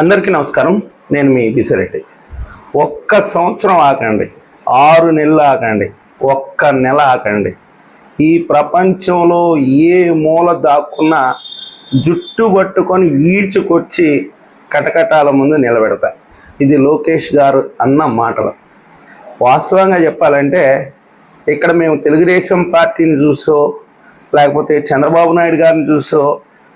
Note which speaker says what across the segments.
Speaker 1: అందరికీ నమస్కారం. నేను మీ బిసిరెడ్డి. ఒక్క సంవత్సరం ఆకండి ఆరు నెలలు ఆకండి ఒక్క నెల ఆకండి ఈ ప్రపంచంలో ఏ మూల దాక్కున్నా జుట్టు పట్టుకొని ఈడ్చుకొచ్చి కటకటాల ముందు నిలబెడతా. ఇది లోకేష్ గారు అన్న మాటలు. వాస్తవంగా చెప్పాలంటే ఇక్కడ మేము తెలుగుదేశం పార్టీని చూసో లేకపోతే చంద్రబాబు నాయుడు గారిని చూసో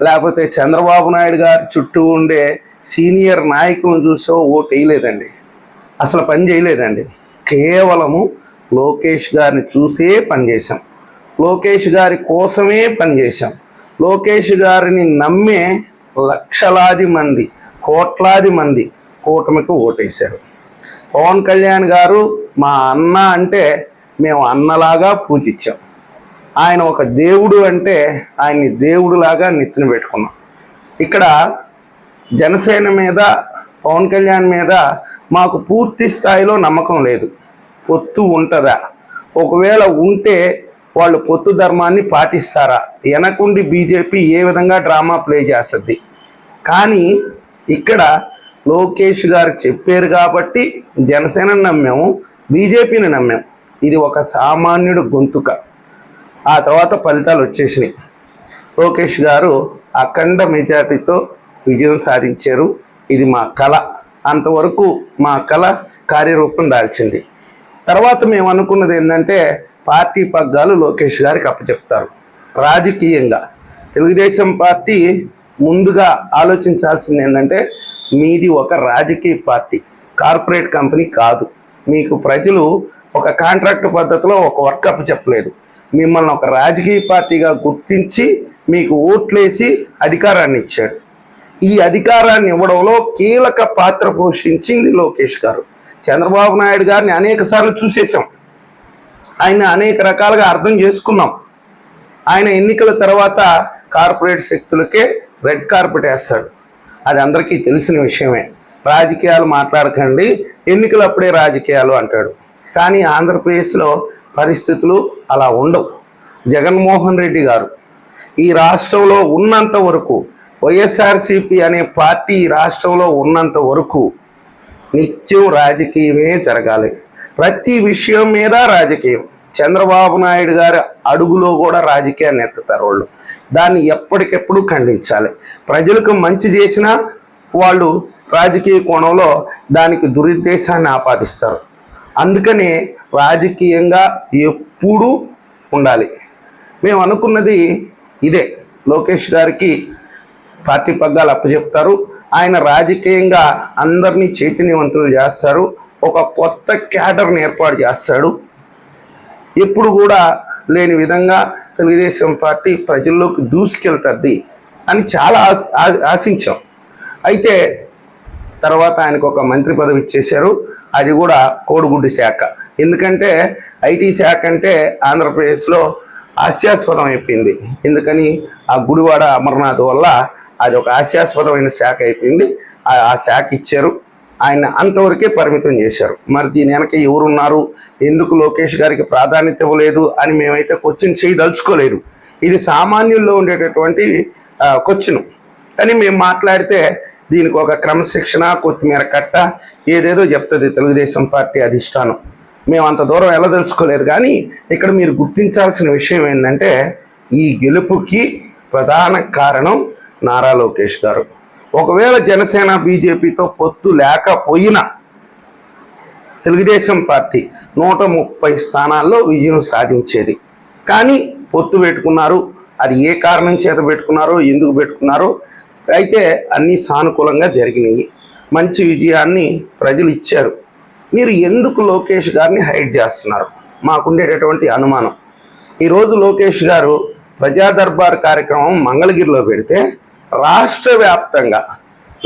Speaker 1: లేకపోతే చంద్రబాబు నాయుడు గారి చుట్టూ ఉండే సీనియర్ నాయకులను చూసో ఓటు వేయలేదండి. అసలు పని చేయలేదండి. కేవలము లోకేష్ గారిని చూసే పనిచేసాం లోకేష్ గారి కోసమే పనిచేసాం లోకేష్ గారిని నమ్మే లక్షలాది మంది కోట్లాది మంది కూటమికి ఓటేశారు. పవన్ కళ్యాణ్ గారు మా అన్న అంటే మేము అన్నలాగా పూజించాం. ఆయన ఒక దేవుడు అంటే ఆయన్ని దేవుడులాగా నెత్తిన పెట్టుకున్నాం. ఇక్కడ జనసేన మీద పవన్ కళ్యాణ్ మీద మాకు పూర్తి స్థాయిలో నమ్మకం లేదు. పొత్తు ఉంటుందా? ఒకవేళ ఉంటే వాళ్ళు పొత్తు ధర్మాన్ని పాటిస్తారా? వెనకుండి బీజేపీ ఏ విధంగా డ్రామా ప్లే చేస్తుంది? కానీ ఇక్కడ లోకేష్ గారు చెప్పారు కాబట్టి జనసేన నమ్మాము బీజేపీని నమ్మాము. ఇది ఒక సామాన్యుడు గొంతుక. ఆ తర్వాత ఫలితాలు వచ్చేసినాయి. లోకేష్ గారు అఖండ మెజార్టీతో విజయం సాధించారు. ఇది మా కళ. అంతవరకు మా కళ కార్యరూపం దాల్చింది. తర్వాత మేము అనుకున్నది ఏంటంటే పార్టీ పగ్గాలు లోకేష్ గారికి అప్పచెప్తారు. రాజకీయంగా. తెలుగుదేశం పార్టీ ముందుగా ఆలోచించాల్సింది ఏంటంటే మీది ఒక రాజకీయ పార్టీ కార్పొరేట్ కంపెనీ కాదు. మీకు ప్రజలు ఒక కాంట్రాక్ట్ పద్ధతిలో ఒక వర్క్ అప్పచెప్పలేదు. మిమ్మల్ని ఒక రాజకీయ పార్టీగా గుర్తించి మీకు ఓట్లేసి అధికారాన్ని ఇచ్చాడు. ఈ అధికారాన్ని ఇవ్వడంలో కీలక పాత్ర పోషించింది లోకేష్ గారు. చంద్రబాబు నాయుడు గారిని అనేక సార్లు చూసేసాం ఆయన అనేక రకాలుగా అర్థం చేసుకున్నాం. ఆయన ఎన్నికల తర్వాత కార్పొరేట్ శక్తులకే రెడ్ కార్పెట్ వేస్తాడు. అది అందరికీ తెలిసిన విషయమే. రాజకీయాలు మాట్లాడకండి ఎన్నికలు అప్పుడే రాజకీయాలు అంటాడు. కానీ ఆంధ్రప్రదేశ్లో పరిస్థితులు అలా ఉండవు. జగన్మోహన్ రెడ్డి గారు ఈ రాష్ట్రంలో ఉన్నంత వరకు వైఎస్ఆర్సిపి అనే పార్టీ రాష్ట్రంలో ఉన్నంత వరకు నిత్యం రాజకీయమే జరగాలి. ప్రతి విషయం మీద రాజకీయం. చంద్రబాబు నాయుడు గారి అడుగులో కూడా రాజకీయాన్ని ఎత్తుతారు వాళ్ళు. దాన్ని ఎప్పటికెప్పుడు ఖండించాలి. ప్రజలకు మంచి చేసినా వాళ్ళు రాజకీయ కోణంలో దానికి దురుద్దేశాన్ని ఆపాదిస్తారు. అందుకనే రాజకీయంగా ఎప్పుడూ ఉండాలి. మేము అనుకున్నది ఇదే. లోకేష్ గారికి పార్టీ పగ్గాలు అప్పచెప్తారు ఆయన రాజకీయంగా అందరినీ చైతన్యవంతులు చేస్తారు. ఒక కొత్త క్యాడర్ని ఏర్పాటు చేస్తాడు. ఎప్పుడు కూడా లేని విధంగా తెలుగుదేశం పార్టీ ప్రజల్లోకి దూసుకెళ్తుంది అని చాలా ఆశించాం. అయితే తర్వాత ఆయనకు ఒక మంత్రి పదవి ఇచ్చేశారు. అది కూడా కోడిగుడ్డు శాఖ. ఎందుకంటే ఐటీ శాఖ అంటే ఆంధ్రప్రదేశ్లో హాస్యాస్పదం అయిపోయింది. ఎందుకని? ఆ గుడివాడ అమర్నాథ్ వల్ల అది ఒక హాస్యాస్పదమైన శాఖ అయిపోయింది. ఆ శాఖ ఇచ్చారు. ఆయన అంతవరకే పరిమితం చేశారు. మరి దీని వెనక ఎవరున్నారు? ఎందుకు లోకేష్ గారికి ప్రాధాన్యత ఇవ్వలేదు అని మేమైతే క్వశ్చన్ చేయదలుచుకోలేదు. ఇది సామాన్యుల్లో ఉండేటటువంటి క్వశ్చన్. కానీ మేము మాట్లాడితే దీనికి ఒక క్రమశిక్షణ కొత్తిమీర కట్ట ఏదేదో చెప్తుంది తెలుగుదేశం పార్టీ అధిష్టానం. మేము అంత దూరం వెళ్ళదలుచుకోలేదు. కానీ ఇక్కడ మీరు గుర్తించాల్సిన విషయం ఏంటంటే ఈ గెలుపుకి ప్రధాన కారణం నారా లోకేష్ గారు. ఒకవేళ జనసేన బీజేపీతో పొత్తు లేకపోయినా తెలుగుదేశం పార్టీ నూట ముప్పై స్థానాల్లో విజయం సాధించేది. కానీ పొత్తు పెట్టుకున్నారు. అది ఏ కారణం చేత పెట్టుకున్నారో ఎందుకు పెట్టుకున్నారో అయితే అన్నీ సానుకూలంగా జరిగినాయి. మంచి విజయాన్ని ప్రజలు ఇచ్చారు. మీరు ఎందుకు లోకేష్ గారిని హైడ్ చేస్తున్నారు? మాకుండేటటువంటి అనుమానం. ఈరోజు లోకేష్ గారు ప్రజా దర్బార్ కార్యక్రమం మంగళగిరిలో పెడితే రాష్ట్ర వ్యాప్తంగా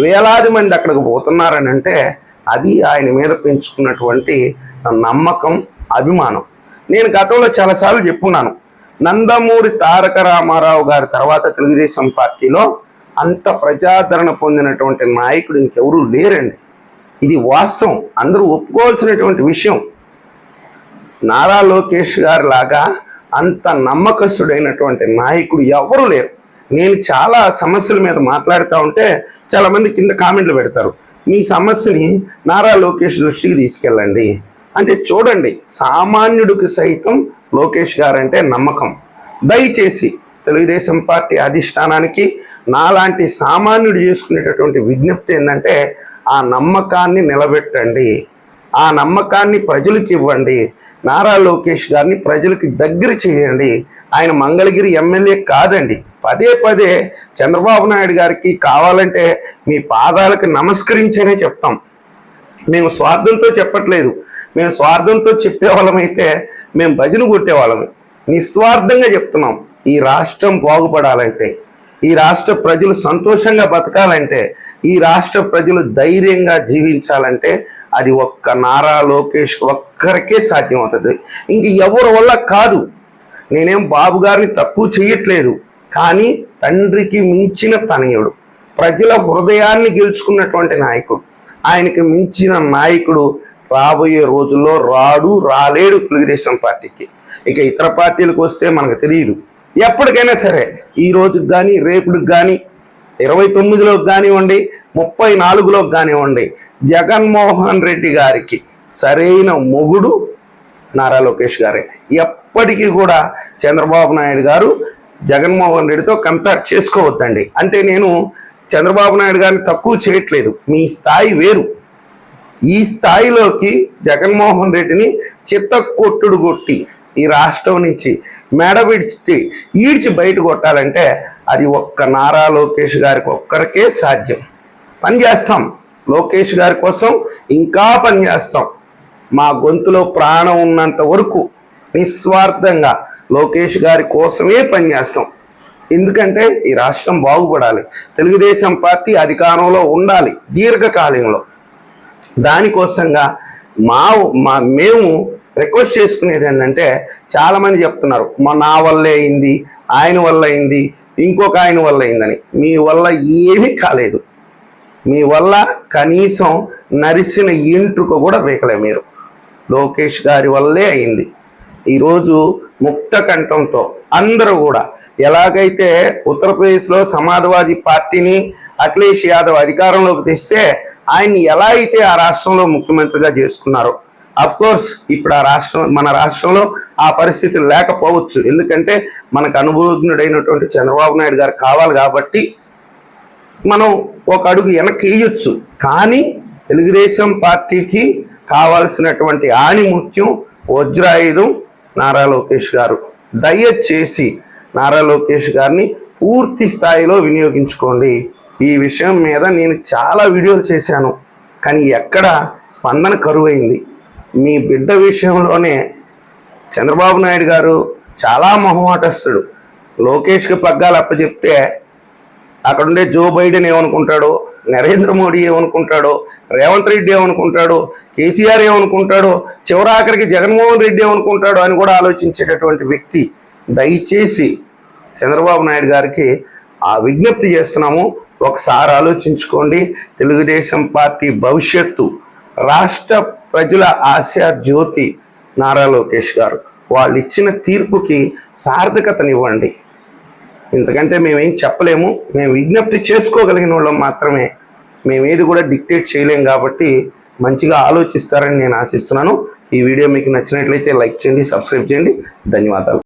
Speaker 1: వేలాది మంది అక్కడికి పోతున్నారని అంటే అది ఆయన మీద పెంచుకున్నటువంటి నమ్మకం అభిమానం. నేను గతంలో చాలాసార్లు చెప్పున్నాను. నందమూరి తారక రామారావు గారి తర్వాత తెలుగుదేశం పార్టీలో అంత ప్రజాదరణ పొందినటువంటి నాయకుడు ఇంకెవరూ లేరండి. ఇది వాస్తవం. అందరూ ఒప్పుకోవాల్సినటువంటి విషయం. నారా లోకేష్ గారి లాగా అంత నమ్మకస్తుడైనటువంటి నాయకుడు ఎవరు లేరు. నేను చాలా సమస్యల మీద మాట్లాడుతూ ఉంటే చాలామంది కింద కామెంట్లు పెడతారు. మీ సమస్యని నారా లోకేష్ దృష్టికి తీసుకెళ్ళండి. అంటే చూడండి సామాన్యుడికి సైతం లోకేష్ గారంటే నమ్మకం. దయచేసి తెలుగుదేశం పార్టీ అధిష్టానానికి నాలాంటి సామాన్యుడు చేసుకునేటటువంటి విజ్ఞప్తి ఏంటంటే ఆ నమ్మకాన్ని నిలబెట్టండి. ఆ నమ్మకాన్ని ప్రజలకు ఇవ్వండి. నారా లోకేష్ గారిని ప్రజలకు దగ్గర చేయండి. ఆయన మంగళగిరి ఎమ్మెల్యే కాదండి. పదే పదే చంద్రబాబు నాయుడు గారికి కావాలంటే మీ పాదాలకు నమస్కరించనే చెప్తాం. మేము స్వార్థంతో చెప్పట్లేదు. మేము స్వార్థంతో చెప్పేవాళ్ళమైతే మేము భజన కొట్టేవాళ్ళము నిస్వార్థంగా చెప్తున్నాం. ఈ రాష్ట్రం బాగుపడాలంటే ఈ రాష్ట్ర ప్రజలు సంతోషంగా బతకాలంటే ఈ రాష్ట్ర ప్రజలు ధైర్యంగా జీవించాలంటే అది ఒక్క నారా లోకేష్ ఒక్కరికే సాధ్యమవుతుంది. ఇంక ఎవరి వల్ల కాదు. నేనేం బాబు గారిని తక్కువ చేయట్లేదు కానీ తండ్రికి మించిన తనయుడు ప్రజల హృదయాన్ని గెలుచుకున్నటువంటి నాయకుడు ఆయనకి మించిన నాయకుడు రాబోయే రోజుల్లో రాడు రాలేడు తెలుగుదేశం పార్టీకి. ఇక ఇతర పార్టీలకు వస్తే మనకు తెలియదు. ఎప్పటికైనా సరే ఈ రోజుకి కానీ రేపుడికి కానీ ఇరవై తొమ్మిదిలోకి కానివ్వండి ముప్పై నాలుగులోకి కానివ్వండి జగన్మోహన్ రెడ్డి గారికి సరైన మొగుడు నారా లోకేష్ గారే. ఎప్పటికీ కూడా చంద్రబాబు నాయుడు గారు జగన్మోహన్ రెడ్డితో కంపేర్ చేసుకోవద్దండి. అంటే నేను చంద్రబాబు నాయుడు గారిని తక్కువ చేయట్లేదు. మీ స్థాయి వేరు. ఈ స్థాయిలోకి జగన్మోహన్ రెడ్డిని చిత్త కొట్టుడు కొట్టి ఈ రాష్ట్రం నుంచి మెడ విడిచి ఈడ్చి బయట కొట్టాలంటే అది ఒక్క నారా లోకేష్ గారికి ఒక్కరికే సాధ్యం. పని చేస్తాం. లోకేష్ గారి కోసం ఇంకా పని చేస్తాం. మా గొంతులో ప్రాణం ఉన్నంత వరకు నిస్వార్థంగా లోకేష్ గారి కోసమే పనిచేస్తాం ఎందుకంటే ఈ రాష్ట్రం బాగుపడాలి. తెలుగుదేశం పార్టీ అధికారంలో ఉండాలి. దీర్ఘకాలంలో. దానికోసంగా మా మా మేము రిక్వెస్ట్ చేసుకునేది ఏంటంటే చాలామంది చెప్తున్నారు మా నా వల్లే అయింది ఆయన వల్ల అయింది ఇంకొక ఆయన వల్ల అయిందని. మీ వల్ల ఏమీ కాలేదు. మీ వల్ల కనీసం నరిసిన ఇంట్రుకు కూడా వేకలే మీరు. లోకేష్ గారి వల్లే అయింది. ఈరోజు ముక్త కంఠంతో అందరూ కూడా ఎలాగైతే ఉత్తరప్రదేశ్లో సమాజ్వాదీ పార్టీని అఖిలేష్ యాదవ్ అధికారంలోకి తెస్తే ఆయన్ని ఎలా అయితే ఆ రాష్ట్రంలో ముఖ్యమంత్రిగా చేసుకున్నారో అఫ్ కోర్స్ ఇప్పుడు ఆ రాష్ట్రం మన రాష్ట్రంలో ఆ పరిస్థితి లేకపోవచ్చు. ఎందుకంటే మనకు అనుభవజ్ఞుడైనటువంటి చంద్రబాబు నాయుడు గారు కావాలి కాబట్టి మనం ఒక అడుగు వెనక్కి వేయొచ్చు. కానీ తెలుగుదేశం పార్టీకి కావాల్సినటువంటి ఆణిముత్యం వజ్రాయుధం నారా లోకేష్ గారు. దయచేసి నారా లోకేష్ గారిని పూర్తి స్థాయిలో వినియోగించుకోండి. ఈ విషయం మీద నేను చాలా వీడియోలు చేశాను. కానీ ఎక్కడ స్పందన కరువైంది. మీ బిడ్డ విషయంలోనే చంద్రబాబు నాయుడు గారు చాలా మొహమాటస్తుడు. లోకేష్కి పగ్గాలు అప్పచెప్తే అక్కడుండే జో బైడెన్ ఏమనుకుంటాడు నరేంద్ర మోడీ ఏమనుకుంటాడో రేవంత్ రెడ్డి ఏమనుకుంటాడు కేసీఆర్ ఏమనుకుంటాడో చివరాఖరికి జగన్మోహన్ రెడ్డి ఏమనుకుంటాడు అని కూడా ఆలోచించేటటువంటి వ్యక్తి దయచేసి చంద్రబాబు నాయుడు గారికి ఆ విజ్ఞప్తి చేస్తున్నాము. ఒకసారి ఆలోచించుకోండి. తెలుగుదేశం పార్టీ భవిష్యత్తు రాష్ట్ర ప్రజల ఆశా జ్యోతి నారా లోకేష్ గారు. వాళ్ళు ఇచ్చిన తీర్పుకి సార్థకతనివ్వండి. ఇంతకంటే మేమేం చెప్పలేము. మేము విజ్ఞప్తి చేసుకోగలిగిన వాళ్ళం మాత్రమే. మేమేది కూడా డిక్టేట్ చేయలేం కాబట్టి మంచిగా ఆలోచిస్తారని నేను ఆశిస్తున్నాను. ఈ వీడియో మీకు నచ్చినట్లయితే లైక్ చేయండి సబ్స్క్రైబ్ చేయండి. ధన్యవాదాలు.